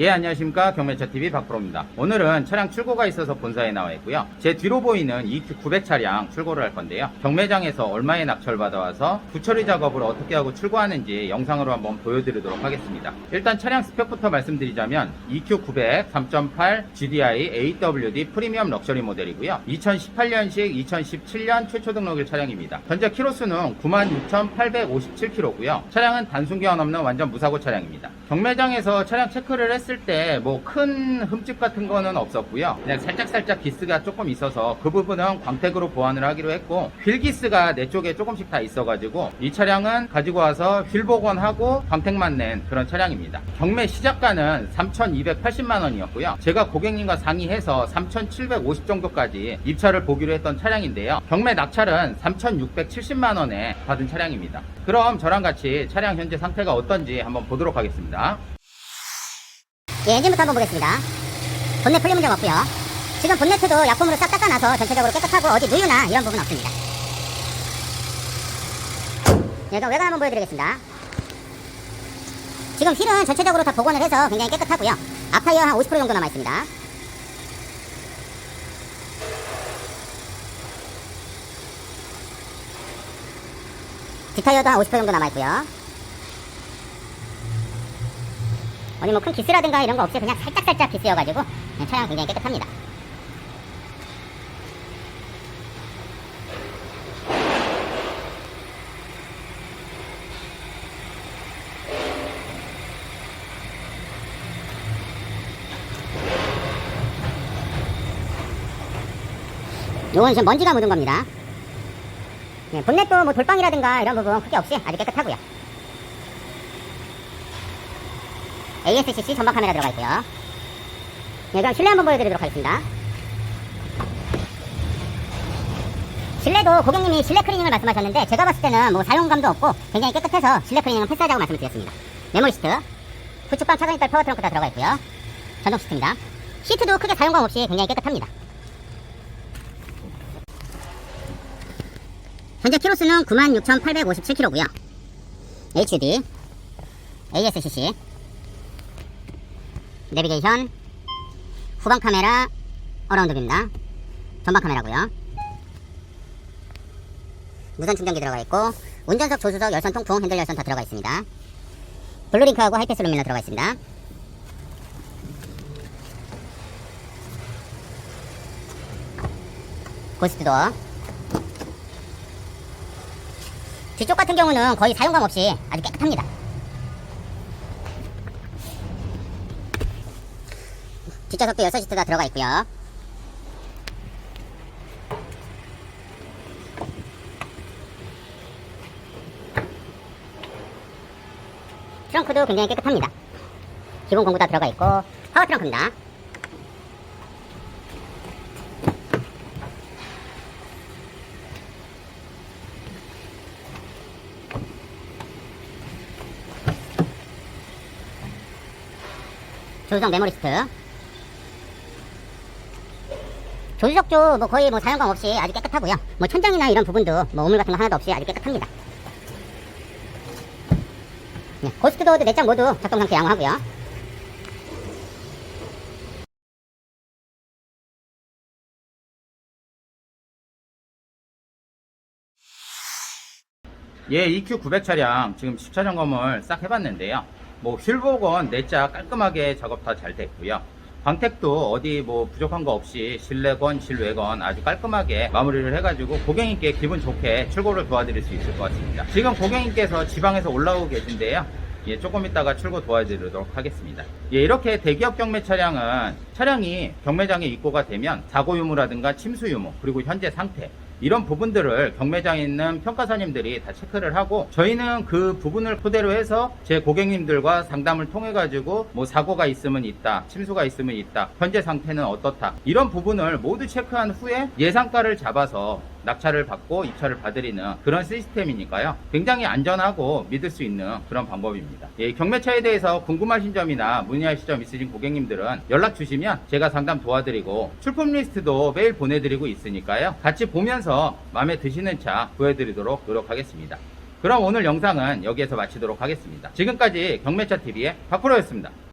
예 안녕하십니까. 경매차TV 박프로입니다. 오늘은 차량 출고가 있어서 본사에 나와 있고요. 제 뒤로 보이는 EQ900 차량 출고를 할 건데요. 경매장에서 얼마에 낙찰 받아와서 부처리 작업을 어떻게 하고 출고하는지 영상으로 한번 보여드리도록 하겠습니다. 일단 차량 스펙부터 말씀드리자면 EQ900 3.8 GDI AWD 프리미엄 럭셔리 모델이고요. 2018년식 2017년 최초 등록일 차량입니다. 현재 키로수는 96,857km고요. 차량은 단순 교환 없는 완전 무사고 차량입니다 경매장에서 차량 체크를 했을 때 뭐 큰 흠집 같은 거는 없었고요. 그냥 살짝살짝 기스가 조금 있어서 그 부분은 광택으로 보완을 하기로 했고 휠 기스가 내 쪽에 조금씩 다 있어가지고 이 차량은 가지고 와서 휠 복원하고 광택만 낸 그런 차량입니다. 경매 시작가는 3,280만 원이었고요. 제가 고객님과 상의해서 3,750 정도까지 입찰을 보기로 했던 차량인데요. 경매 낙찰은 3,670만 원에 받은 차량입니다. 그럼 저랑 같이 차량 현재 상태가 어떤지 한번 보도록 하겠습니다. 예, 엔진부터 한번 보겠습니다. 본넷 풀림 문제가 없고요. 지금 본네트도 약품으로 싹 닦아놔서 전체적으로 깨끗하고 어디 누유나 이런 부분 없습니다. 예, 그럼 외관 한번 보여드리겠습니다. 지금 휠은 전체적으로 다 복원을 해서 굉장히 깨끗하고요. 앞타이어 한 50% 정도 남아있습니다. 뒷타이어도 한 50% 정도 남아있고요. 어디 뭐 큰 기스라든가 이런 거 없이 그냥 살짝살짝 기스여가지고 차량 굉장히 깨끗합니다. 요건 지금 먼지가 묻은 겁니다. 예, 본넷도 뭐 돌방이라든가 이런 부분 크게 없이 아주 깨끗하고요. ASCC 전방 카메라 들어가 있고요. 네, 그럼 실내 한번 보여드리도록 하겠습니다. 실내도 고객님이 실내 클리닝을 말씀하셨는데 제가 봤을 때는 뭐 사용감도 없고 굉장히 깨끗해서 실내 클리닝은 패스하자고 말씀을 드렸습니다. 메모리 시트, 후측방 차선이달 파워 트렁크 다 들어가 있고요. 전동 시트입니다. 시트도 크게 사용감 없이 굉장히 깨끗합니다. 현재 키로수는 96,857km고요. HD, ASCC, 내비게이션 후방 카메라 어라운드입니다. 전방 카메라고요. 무선 충전기 들어가 있고 운전석 조수석 열선 통풍 핸들 열선 다 들어가 있습니다. 블루링크하고 하이패스 루미너 들어가 있습니다. 고스트도어 뒤쪽 같은 경우는 거의 사용감 없이 아주 깨끗합니다. 뒷좌석도 6시트 다 들어가 있고요. 트렁크도 굉장히 깨끗합니다. 기본 공구 다 들어가 있고 파워 트렁크입니다 조수석 메모리 시트 조수석도 뭐 거의 뭐 사용감 없이 아주 깨끗하고요. 뭐 천장이나 이런 부분도 뭐 오물 같은 거 하나도 없이 아주 깨끗합니다. 네, 고스트 도어도 내장 모두 작동 상태 양호하고요. 예, EQ900 차량 지금 주차 점 검을 싹 해봤는데요. 뭐 휠복은 내짜 깔끔하게 작업 다 잘 됐고요. 광택도 어디 뭐 부족한 거 없이 실내건 실외건 아주 깔끔하게 마무리를 해가지고 고객님께 기분 좋게 출고를 도와드릴 수 있을 것 같습니다. 지금 고객님께서 지방에서 올라오고 계신데요. 예, 조금 있다가 출고 도와드리도록 하겠습니다. 예, 이렇게 대기업 경매 차량은 차량이 경매장에 입고가 되면 사고 유무라든가 침수 유무 그리고 현재 상태 이런 부분들을 경매장에 있는 평가사님들이 다 체크를 하고 저희는 그 부분을 토대로 해서 제 고객님들과 상담을 통해 가지고 뭐 사고가 있으면 있다 침수가 있으면 있다 현재 상태는 어떻다 이런 부분을 모두 체크한 후에 예상가를 잡아서 낙찰을 받고 입찰을 받으리는 그런 시스템이니까요. 굉장히 안전하고 믿을 수 있는 그런 방법입니다. 예, 경매차에 대해서 궁금하신 점이나 문의하실 점 있으신 고객님들은 연락 주시면 제가 상담 도와드리고 출품 리스트도 매일 보내드리고 있으니까요. 같이 보면서 마음에 드시는 차 보여드리도록 노력하겠습니다. 그럼 오늘 영상은 여기에서 마치도록 하겠습니다. 지금까지 경매차TV의 박프로였습니다